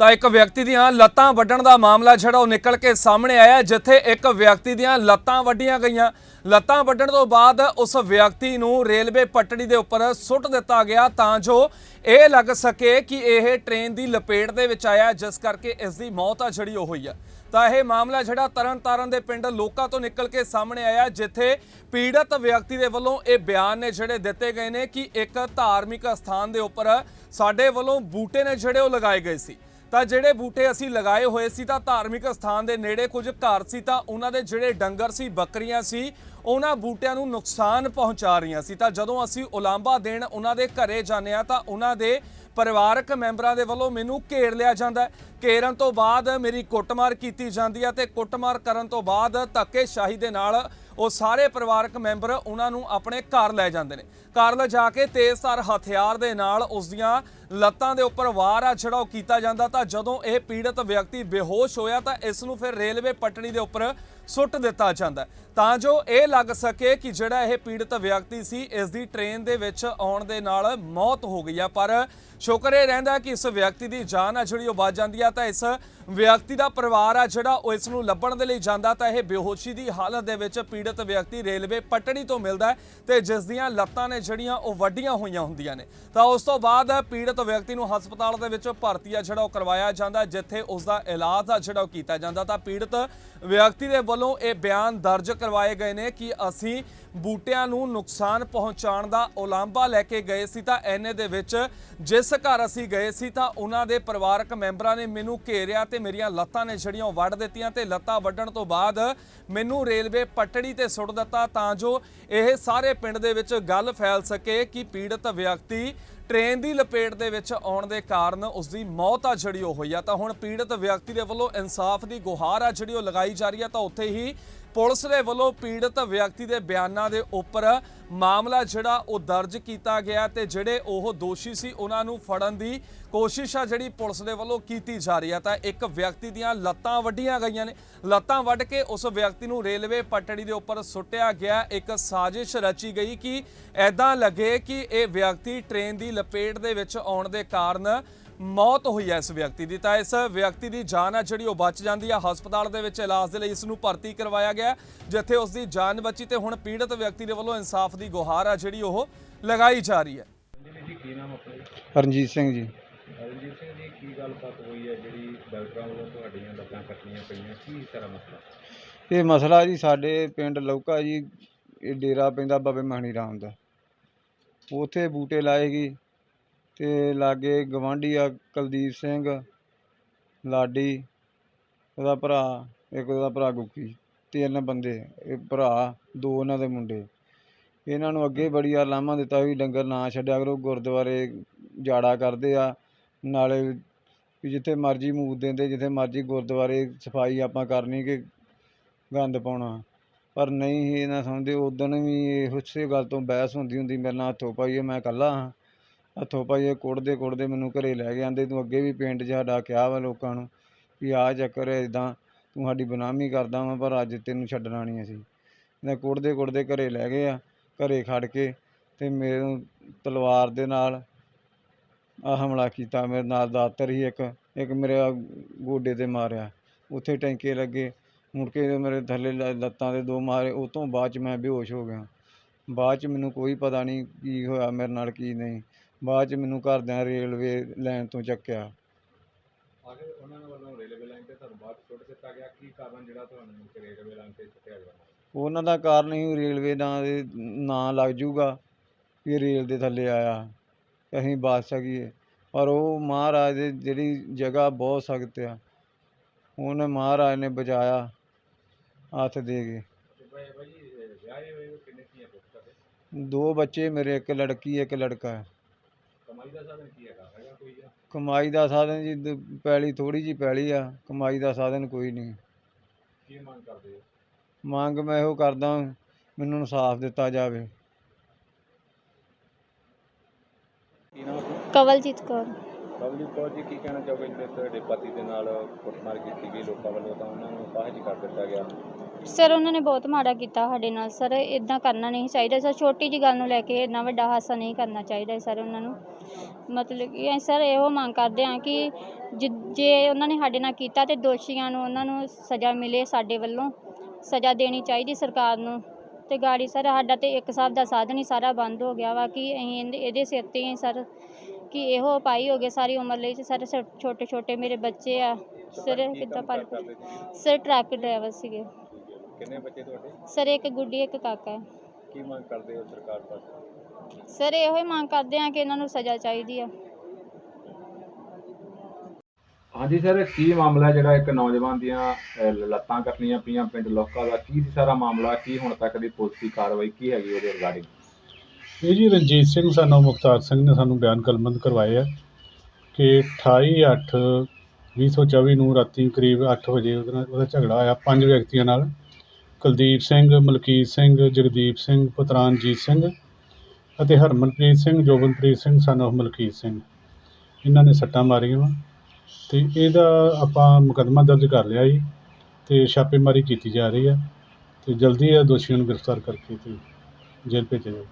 ਤਾਂ ਇੱਕ ਵਿਅਕਤੀ ਦੀਆਂ ਲੱਤਾਂ ਵੱਢਣ ਦਾ ਮਾਮਲਾ ਜਿਹੜਾ ਉਹ ਨਿਕਲ ਕੇ ਸਾਹਮਣੇ ਆਇਆ ਜਿੱਥੇ ਇੱਕ ਵਿਅਕਤੀ ਦੀਆਂ ਲੱਤਾਂ ਵੱਢੀਆਂ ਗਈਆਂ। ਲੱਤਾਂ ਵੱਢਣ ਤੋਂ ਬਾਅਦ ਉਸ ਵਿਅਕਤੀ ਨੂੰ ਰੇਲਵੇ ਪਟੜੀ ਦੇ ਉੱਪਰ ਸੁੱਟ ਦਿੱਤਾ ਗਿਆ। ਤਾਂ ਜੋ ਇਹ ਲੱਗ ਸਕੇ ਕਿ ਇਹ ਟ੍ਰੇਨ ਦੀ ਲਪੇਟ ਦੇ ਵਿੱਚ ਆਇਆ, ਜਿਸ ਕਰਕੇ ਇਸ ਦੀ ਮੌਤ ਆ ਜਿਹੜੀ ਉਹ ਹੋਈ ਆ। ਤਾਂ ਇਹ ਮਾਮਲਾ ਜਿਹੜਾ ਤਰਨਤਾਰਨ ਦੇ ਪਿੰਡ ਲੋਕਾਂ ਤੋਂ ਨਿਕਲ ਕੇ ਸਾਹਮਣੇ ਆਇਆ, ਜਿੱਥੇ ਪੀੜਤ ਵਿਅਕਤੀ ਦੇ ਵੱਲੋਂ ਇਹ ਬਿਆਨ ਨੇ ਜਿਹੜੇ ਦਿੱਤੇ ਗਏ ਨੇ ਕਿ ਇੱਕ ਧਾਰਮਿਕ ਸਥਾਨ ਦੇ ਉੱਪਰ ਸਾਡੇ ਵੱਲੋਂ ਬੂਟੇ ਨੇ ਜਿਹੜੇ ਉਹ ਲਗਾਏ ਗਏ ਸੀ। ਤਾਂ ਜਿਹੜੇ ਬੂਟੇ ਅਸੀਂ ਲਗਾਏ ਹੋਏ ਸੀ ਤਾਂ ਧਾਰਮਿਕ ਸਥਾਨ ਦੇ ਨੇੜੇ ਕੁਝ ਘਰ ਸੀ ਤਾਂ ਉਹਨਾਂ ਦੇ ਜਿਹੜੇ ਡੰਗਰ ਸੀ, ਬੱਕਰੀਆਂ ਸੀ, ਉਹਨਾਂ ਬੂਟਿਆਂ ਨੂੰ ਨੁਕਸਾਨ ਪਹੁੰਚਾ ਰਹੀਆਂ ਸੀ। ਤਾਂ ਜਦੋਂ ਅਸੀਂ ਉਲਾਂਭਾ ਦੇਣ ਉਹਨਾਂ ਦੇ ਘਰੇ ਜਾਂਦੇ ਆ ਤਾਂ ਉਹਨਾਂ ਦੇ ਪਰਿਵਾਰਕ ਮੈਂਬਰਾਂ ਦੇ ਵੱਲੋਂ ਮੈਨੂੰ ਘੇਰ ਲਿਆ ਜਾਂਦਾ ਹੈ। ਘੇਰਨ ਤੋਂ ਬਾਅਦ ਮੇਰੀ ਕੁੱਟਮਾਰ ਕੀਤੀ ਜਾਂਦੀ ਹੈ ਤੇ ਕੁੱਟਮਾਰ ਕਰਨ ਤੋਂ ਬਾਅਦ ਧੱਕੇਸ਼ਾਹੀ ਦੇ ਨਾਲ ਉਹ ਸਾਰੇ ਪਰਿਵਾਰਕ ਮੈਂਬਰ ਉਹਨਾਂ ਨੂੰ ਆਪਣੇ ਘਰ ਲੈ ਜਾਂਦੇ ਨੇ। ਘਰ ਲੈ ਜਾ ਕੇ ਤੇਜ਼ਧਾਰ ਹਥਿਆਰ ਦੇ ਨਾਲ ਉਸ ਦੀਆਂ ਲੱਤਾਂ ਦੇ ਉੱਪਰ ਵਾਰ ਆ ਜਿਹੜਾ ਉਹ ਕੀਤਾ ਜਾਂਦਾ ਤਾਂ ਜਦੋਂ ਇਹ ਪੀੜਤ ਵਿਅਕਤੀ ਬੇਹੋਸ਼ ਹੋਇਆ ਤਾਂ ਇਸ ਨੂੰ ਫਿਰ ਰੇਲਵੇ ਪਟੜੀ ਦੇ ਉੱਪਰ ਸੁੱਟ ਦਿੱਤਾ ਜਾਂਦਾ ਤਾਂ ਜੋ ਇਹ ਲੱਗ ਸਕੇ ਕਿ ਜਿਹੜਾ ਇਹ ਪੀੜਤ ਵਿਅਕਤੀ ਸੀ, ਇਸ ਦੀ ਟ੍ਰੇਨ ਦੇ ਵਿੱਚ ਆਉਣ ਦੇ ਨਾਲ ਮੌਤ ਹੋ ਗਈ ਆ। ਪਰ ਸ਼ੁਕਰ ਇਹ ਰਹਿੰਦਾ ਕਿ ਇਸ ਵਿਅਕਤੀ ਦੀ ਜਾਨ ਆ ਜਿਹੜੀ ਉਹ ਬਚ ਜਾਂਦੀ ਆ। ਤਾਂ ਇਸ ਵਿਅਕਤੀ ਦਾ ਪਰਿਵਾਰ ਆ ਜਿਹੜਾ ਉਹ ਇਸ ਨੂੰ ਲੱਭਣ ਦੇ ਲਈ ਜਾਂਦਾ। ਤਾਂ ਇਹ ਬੇਹੋਸ਼ੀ ਦੀ ਹਾਲਤ ਦੇ ਵਿੱਚ ਪੀੜਤ ਵਿਅਕਤੀ ਰੇਲਵੇ ਪਟੜੀ ਤੋਂ ਮਿਲਦਾ ਹੈ ਤੇ ਜਿਸ ਦੀਆਂ ਲੱਤਾਂ ਨੇ ਜਿਹੜੀਆਂ ਉਹ ਵੱਡੀਆਂ ਹੋਈਆਂ ਹੁੰਦੀਆਂ ਨੇ। ਤਾਂ ਉਸ ਤੋਂ ਬਾਅਦ ਪੀੜਤ ਵਿਅਕਤੀ ਨੂੰ ਹਸਪਤਾਲ ਦੇ ਵਿੱਚ ਭਰਤੀ ਆ ਜਿਹੜਾ ਉਹ ਕਰਵਾਇਆ ਜਾਂਦਾ, ਜਿੱਥੇ ਉਸ ਦਾ ਇਲਾਜ ਆ ਜਿਹੜਾ ਉਹ ਕੀਤਾ ਜਾਂਦਾ। ਤਾਂ ਪੀੜਤ ਵਿਅਕਤੀ ਦੇ ਵੱਲੋਂ ਇਹ ਬਿਆਨ ਦਰਜ ਕਰਵਾਏ ਗਏ ਨੇ ਕਿ ਅਸੀਂ ਬੂਟਿਆਂ ਨੂੰ ਨੁਕਸਾਨ ਪਹੁੰਚਾਉਣ ਦਾ ਉਲਾਂਭਾ ਲੈ ਕੇ ਗਏ ਸੀ ਤਾਂ ਐਨੇ ਦੇ ਵਿੱਚ ਜਿਸ ਘਰ ਅਸੀਂ ਗਏ ਸੀ ਤਾਂ ਉਹਨਾਂ ਦੇ ਪਰਿਵਾਰਕ ਮੈਂਬਰਾਂ ਨੇ ਮੈਨੂੰ ਘੇਰਿਆ ਤੇ ਮੇਰੀਆਂ ਲੱਤਾਂ ਨੇ ਜਿਹੜੀਆਂ ਉਹ ਵੱਢ ਦਿੱਤੀਆਂ ਤੇ ਲੱਤਾਂ ਵੱਢਣ ਤੋਂ ਬਾਅਦ ਮੈਨੂੰ ਰੇਲਵੇ ਪਟੜੀ ਤੇ ਸੁੱਟ ਦਿੱਤਾ ਤਾਂ ਜੋ ਇਹ ਸਾਰੇ ਪਿੰਡ ਦੇ ਵਿੱਚ ਗੱਲ ਫੈਲ ਸਕੇ ਕਿ ਪੀੜਤ ਵਿਅਕਤੀ ਟ੍ਰੇਨ ਦੀ ਲਪੇਟ ਦੇ ਵਿੱਚ ਆਉਣ ਦੇ ਕਾਰਨ ਉਸ ਦੀ ਮੌਤ ਆ ਜਿਹੜੀ ਉਹ ਹੋਈ ਆ। ਤਾਂ ਹੁਣ ਪੀੜਤ ਵਿਅਕਤੀ ਦੇ ਵੱਲੋਂ ਇਨਸਾਫ ਦੀ ਗੁਹਾਰ ਆ ਜਿਹੜੀ ਉਹ ਲਗਾਈ ਜਾ ਰਹੀ ਆ। ਤਾਂ ਉੱਥੇ ਹੀ ਪੁਲਿਸ ਦੇ ਵੱਲੋਂ ਪੀੜਤ ਵਿਅਕਤੀ ਦੇ ਬਿਆਨਾਂ ਦੇ ਉੱਪਰ ਮਾਮਲਾ ਜਿਹੜਾ ਉਹ ਦਰਜ ਕੀਤਾ ਗਿਆ ਤੇ ਜਿਹੜੇ ਉਹ ਦੋਸ਼ੀ ਸੀ ਉਹਨਾਂ ਨੂੰ ਫੜਨ ਦੀ ਕੋਸ਼ਿਸ਼ ਆ ਜਿਹੜੀ ਪੁਲਿਸ ਦੇ ਵੱਲੋਂ ਕੀਤੀ ਜਾ ਰਹੀ ਆ। ਤਾਂ ਇੱਕ ਵਿਅਕਤੀ ਦੀਆਂ ਲੱਤਾਂ ਵੱਢੀਆਂ ਗਈਆਂ ਨੇ। ਲੱਤਾਂ ਵੱਢ ਕੇ ਉਸ ਵਿਅਕਤੀ ਨੂੰ ਰੇਲਵੇ ਪਟੜੀ ਦੇ ਉੱਪਰ ਸੁੱਟਿਆ ਗਿਆ। ਇੱਕ ਸਾਜ਼ਿਸ਼ ਰਚੀ ਗਈ ਕਿ ਐਦਾਂ ਲੱਗੇ ਕਿ ਇਹ ਵਿਅਕਤੀ ਟ੍ਰੇਨ ਦੀ ਲਪੇਟ ਦੇ ਵਿੱਚ ਆਉਣ ਦੇ ਕਾਰਨ ਮੌਤ ਹੋਈ ਹੈ ਇਸ ਵਿਅਕਤੀ ਦੀ। ਤਾਂ ਇਸ ਵਿਅਕਤੀ ਦੀ ਜਾਨ ਆ ਜਿਹੜੀ ਉਹ ਬਚ ਜਾਂਦੀ ਆ। ਹਸਪਤਾਲ ਦੇ ਵਿੱਚ ਇਲਾਜ ਦੇ ਲਈ ਇਸ ਨੂੰ ਭਰਤੀ ਕਰਵਾਇਆ ਗਿਆ। ਜਿੱਥੇ ਉਸ ਦੀ ਜਾਨ ਬਚੀ ਤੇ ਹੁਣ ਪੀੜਤ ਵਿਅਕਤੀ ਦੇ ਵੱਲੋਂ ਇਨਸਾਫ ਦੀ ਗੁਹਾਰ ਆ ਜਿਹੜੀ ਉਹ ਲਗਾਈ ਜਾ ਰਹੀ ਹੈ। ਰਣਜੀਤ ਸਿੰਘ ਜੀ। ਰਣਜੀਤ ਸਿੰਘ ਜੀ ਕੀ ਗੱਲਬਾਤ ਹੋਈ ਹੈ? ਜਿਹੜੀ ਡਾਕਟਰਾਂ ਵੱਲੋਂ ਤੁਹਾਡੀਆਂ ਲੱਤਾਂ ਕੱਟਣੀਆਂ ਪਈਆਂ ਕੀ ਸਾਰਾ ਮਸਲਾ? ਇਹ ਮਸਲਾ ਜੀ ਸਾਡੇ ਪਿੰਡ ਲੌਕਾ ਜੀ ਇਹ ਡੇਰਾ ਪੈਂਦਾ ਬਾਬੇ ਮਹਾਣੀ ਰਾਮ ਦਾ। ਉਥੇ ਬੂਟੇ ਲਾਏਗੀ ਅਤੇ ਲਾਗੇ ਗੁਆਂਢੀ ਆ ਕੁਲਦੀਪ ਸਿੰਘ, ਲਾਡੀ, ਉਹਦਾ ਭਰਾ, ਇੱਕ ਉਹਦਾ ਭਰਾ ਗੁੱਕੀ, ਤਿੰਨ ਬੰਦੇ, ਇਹ ਭਰਾ, ਦੋ ਉਹਨਾਂ ਦੇ ਮੁੰਡੇ। ਇਹਨਾਂ ਨੂੰ ਅੱਗੇ ਬੜੀ ਆ ਲਾਮਾ ਦਿੱਤਾ ਵੀ ਡੰਗਰ ਨਾ ਛੱਡਿਆ ਕਰੋ, ਗੁਰਦੁਆਰੇ ਜਾੜਾ ਕਰਦੇ ਆ, ਨਾਲੇ ਵੀ ਜਿੱਥੇ ਮਰਜ਼ੀ ਮੂਤ ਦਿੰਦੇ, ਜਿੱਥੇ ਮਰਜ਼ੀ ਗੁਰਦੁਆਰੇ ਸਫ਼ਾਈ ਆਪਾਂ ਕਰਨੀ ਕਿ ਗੰਦ ਪਾਉਣਾ। ਪਰ ਨਹੀਂ ਇਹ ਨਾ ਸਮਝਦੇ ਉਦਣ ਵੀ ਇਹ ਉਸੇ ਗੱਲ ਤੋਂ ਬਹਿਸ ਹੁੰਦੀ ਹੁੰਦੀ ਮੇਰੇ ਨਾਲ ਹੱਥੋਂ ਪਾਈਏ ਮੈਂ ਇਕੱਲਾ ਹਾਂ। ਹੱਥੋਂ ਭਾਈ ਇਹ ਕੁੱਟਦੇ ਕੁੱਟਦੇ ਮੈਨੂੰ ਘਰੇ ਲੈ ਕੇ ਆਂਦੇ, ਤੂੰ ਅੱਗੇ ਵੀ ਪਿੰਡ 'ਚ ਸਾਡਾ ਕਿਹਾ ਵਾ ਲੋਕਾਂ ਨੂੰ, ਵੀ ਆਹ ਚੱਕਰ ਹੈ ਇਦਾਂ ਤੂੰ ਸਾਡੀ ਬਦਨਾਮੀ ਕਰਦਾ ਵਾ, ਪਰ ਅੱਜ ਤੈਨੂੰ ਛੱਡਣਾ ਨਹੀਂ ਅਸੀਂ। ਮੈਂ ਕੁੱਟਦੇ ਕੁੱਟਦੇ ਘਰੇ ਲੈ ਗਏ ਆ, ਘਰੇ ਖੜ ਕੇ ਅਤੇ ਮੇਰੇ ਤਲਵਾਰ ਦੇ ਨਾਲ ਆ ਹਮਲਾ ਕੀਤਾ, ਮੇਰੇ ਨਾਲ ਦਾਤਰ ਹੀ ਇੱਕ ਇੱਕ ਮੇਰੇ ਗੋਡੇ ਤੇ ਮਾਰਿਆ। ਉੱਥੇ ਟੈਂਕੇ ਲੱਗੇ, ਮੁੜ ਕੇ ਮੇਰੇ ਥੱਲੇ ਲੱਤਾਂ ਦੇ ਦੋ ਮਾਰੇ, ਉਹ ਤੋਂ ਬਾਅਦ ਚ ਮੈਂ ਬੇਹੋਸ਼ ਹੋ ਗਿਆ। ਬਾਅਦ ਚ ਮੈਨੂੰ ਕੋਈ ਪਤਾ ਨਹੀਂ ਕੀ ਹੋਇਆ, ਮੇਰੇ ਨਾਲ ਕੀ ਨਹੀਂ। ਬਾਅਦ ਚ ਮੈਨੂੰ ਘਰਦਿਆਂ ਰੇਲਵੇ ਲਾਈਨ ਤੋਂ ਚੱਕਿਆ। ਆਖਿਰ ਉਹਨਾਂ ਵੱਲੋਂ ਰੇਲਵੇ ਲਾਈਨ ਤੇ ਤੁਹਾਨੂੰ ਬਾਅਦ ਸੁੱਟ ਦਿੱਤਾ ਗਿਆ ਕੀ ਕਾਰਨ ਜਿਹੜਾ ਤੁਹਾਨੂੰ ਰੇਲਵੇ ਲਾਈਨ ਤੇ ਸੁੱਟਿਆ ਗਿਆ? ਉਹਨਾਂ ਦਾ ਕਾਰਨ ਹੀ ਰੇਲਵੇ ਦਾ ਦੇ ਨਾਂ ਲੱਗ ਜੂਗਾ ਵੀ ਰੇਲ ਦੇ ਥੱਲੇ ਆਇਆ। ਅਸੀਂ ਬਚ ਸਕੀਏ। ਪਰ ਉਹ ਮਹਾਰਾਜ ਦੀ ਜਿਹੜੀ ਜਗ੍ਹਾ ਬਹੁਤ ਸਖਤ ਆ ਉਹਨੇ ਮਹਾਰਾਜ ਨੇ ਬਚਾਇਆ ਹੱਥ ਦੇ ਕੇ। ਦੋ ਬੱਚੇ ਮੇਰੇ ਇੱਕ ਲੜਕੀ ਇੱਕ ਲੜਕਾ। ਹੈ ਕਮਾਈ ਦਾ ਸਾਧਨ ਕੀ ਹੈਗਾ? ਹੈਗਾ ਕੋਈ ਜਾਂ? ਕਮਾਈ ਦਾ ਸਾਧਨ ਜੀ ਦ- ਪੈਲੀ ਥੋੜੀ ਜੀ ਪੈਲੀ ਆ ਕਮਾਈ ਦਾ ਸਾਧਨ ਕੋਈ ਨਹੀਂ। ਕੀ ਮੰਗ ਕਰਦੇ ਹੋ? ਮੰਗ ਮੈਂ ਇਹੋ ਕਰਦਾ ਮੈਨੂੰ ਇਨਸਾਫ ਦਿੱਤਾ ਜਾਵੇ। ਕੀ ਨਾਮ ਆਪਣਾ? ਕਵਲਜੀਤ ਕੌਰ। ਬਬਲੀ ਕੌਰ ਜੀ ਕੀ ਕਹਿਣਾ ਚਾਹੋਗੇ ਜਿਹੜੇ ਤੁਹਾਡੇ ਪਤੀ ਦੇ ਨਾਲ ਕੁੱਟਮਾਰ ਕੀਤੀ ਗਈ ਲੋਕਾਂ ਵੱਲੋਂ ਤਾਂ ਉਹਨਾਂ ਨੂੰ ਫਾਹਜ ਕਰ ਦਿੱਤਾ ਗਿਆ? ਸਰ ਉਹਨਾਂ ਨੇ ਬਹੁਤ ਮਾੜਾ ਕੀਤਾ ਸਾਡੇ ਨਾਲ। ਸਰ ਇਦਾਂ ਕਰਨਾ ਨਹੀਂ ਚਾਹੀਦਾ। ਸਰ ਛੋਟੀ ਜੀ ਗੱਲ ਨੂੰ ਲੈ ਕੇ ਇੰਨਾ ਵੱਡਾ ਹਾਸਾ ਨਹੀਂ ਕਰਨਾ ਚਾਹੀਦਾ ਸਰ ਉਹਨਾਂ ਨੂੰ। ਮਤਲਬ ਕਿ ਅਸੀਂ ਸਰ ਇਹੋ ਮੰਗ ਕਰਦੇ ਹਾਂ ਕਿ ਜਿ- ਜੇ ਉਹਨਾਂ ਨੇ ਸਾਡੇ ਨਾਲ ਕੀਤਾ ਤੇ ਦੋਸ਼ੀਆਂ ਨੂੰ ਉਹਨਾਂ ਨੂੰ ਸਜ਼ਾ ਮਿਲੇ ਸਾਡੇ ਵੱਲੋਂ ਸਜ਼ਾ ਦੇਣੀ ਚਾਹੀਦੀ ਸਰਕਾਰ ਨੂੰ। ਤੇ ਗਾੜੀ ਸਰ ਸਾਡਾ ਤੇ ਇੱਕ ਹਿਸਾਬ ਦਾ ਸਾਧਨ ਹੀ ਸਾਰਾ ਬੰਦ ਹੋ ਗਿਆ ਵਾ ਕਿ ਅਸੀਂ ਇਹਦੇ- ਇਹਦੇ ਸਿਰ ਤੇ ਹੀ ਸਰ ਕਿ ਇਹੋ ਪਾਈ ਹੋ ਗਏ ਸਾਰੀ ਉਮਰ ਲਈ ਤੇ ਸਰ ਛੋਟੇ ਛੋਟੇ ਮੇਰੇ ਬੱਚੇ ਆ। ਸਰ ਕਿੱਦਾਂ ਪਾਲ? ਸਰ ਟਰੱਕ ਡਰਾਈਵਰ ਸੀਗੇ। ਕਿੰਨੇ ਬੱਚੇ ਤੁਹਾਡੇ? ਸਰ ਇੱਕ ਗੁੱਡੀ ਇੱਕ ਕਾਕਾ। ਹੈ ਕੀ ਮੰਗ ਕਰਦੇ ਹੋ ਸਰਕਾਰ ਪਾਸੋਂ ਸਰ ਇਹੋ ਹੀ ਮੰਗ ਕਰਦੇ ਆ ਕਿ ਇਹਨਾਂ ਨੂੰ ਸਜ਼ਾ ਚਾਹੀਦੀ ਆ। ਹਾਂਜੀ ਸਰ ਕੀ ਮਾਮਲਾ ਜਿਹੜਾ ਇੱਕ ਨੌਜਵਾਨ ਦੀਆਂ ਲੱਤਾਂ ਕੱਟਣੀਆਂ ਪਈਆਂ ਪਿੰਡ ਲੋਕਾਂ ਦਾ? ਕੀ ਸੀ ਸਾਰਾ ਮਾਮਲਾ? ਕੀ ਹੁਣ ਤੱਕ ਦੀ ਪੁਲਿਸ ਦੀ ਕਾਰਵਾਈ ਕੀ ਹੈਗੀ ਉਹਦੇ ਰਿਗਾਰਡਿੰਗ ਇਹ ਜੀ ਰਣਜੀਤ ਸਿੰਘ ਸਾਨੂੰ ਮੁਖਤਾਰ ਸਿੰਘ ਨੇ ਸਾਨੂੰ ਬਿਆਨ ਕਲਮਬੰਦ ਕਰਵਾਏ ਆ ਕਿ 28 8 2024 ਨੂੰ ਰਾਤੀ ਕਰੀਬ 8 ਵਜੇ ਉਹਦੇ ਨਾਲ ਉਹਦਾ ਝਗੜਾ ਹੋਇਆ ਪੰਜ ਵਿਅਕਤੀਆਂ ਨਾਲ। ਕੁਲਦੀਪ ਸਿੰਘ, ਮਲਕੀਤ ਸਿੰਘ, ਜਗਦੀਪ ਸਿੰਘ ਪੁਤਰਾਨਜੀਤ ਸਿੰਘ ਅਤੇ ਹਰਮਨਪ੍ਰੀਤ ਸਿੰਘ, ਜੋਬਨਪ੍ਰੀਤ ਸਿੰਘ ਸਨ of ਮਲਕੀਤ ਸਿੰਘ। ਇਹਨਾਂ ਨੇ ਸੱਟਾਂ ਮਾਰੀਆਂ ਵਾ ਤੇ ਇਹਦਾ ਆਪਾਂ ਮੁਕੱਦਮਾ ਦਰਜ ਕਰ ਲਿਆ ਜੀ ਤੇ ਛਾਪੇਮਾਰੀ ਕੀਤੀ ਜਾ ਰਹੀ ਆ ਤੇ ਜਲਦੀ ਇਹ ਦੋਸ਼ੀਆਂ ਨੂੰ ਗ੍ਰਿਫਤਾਰ ਕਰਕੇ ਤੇ ਜੇਲ੍ਹ ਭੇਜਿਆ ਜਾਊ।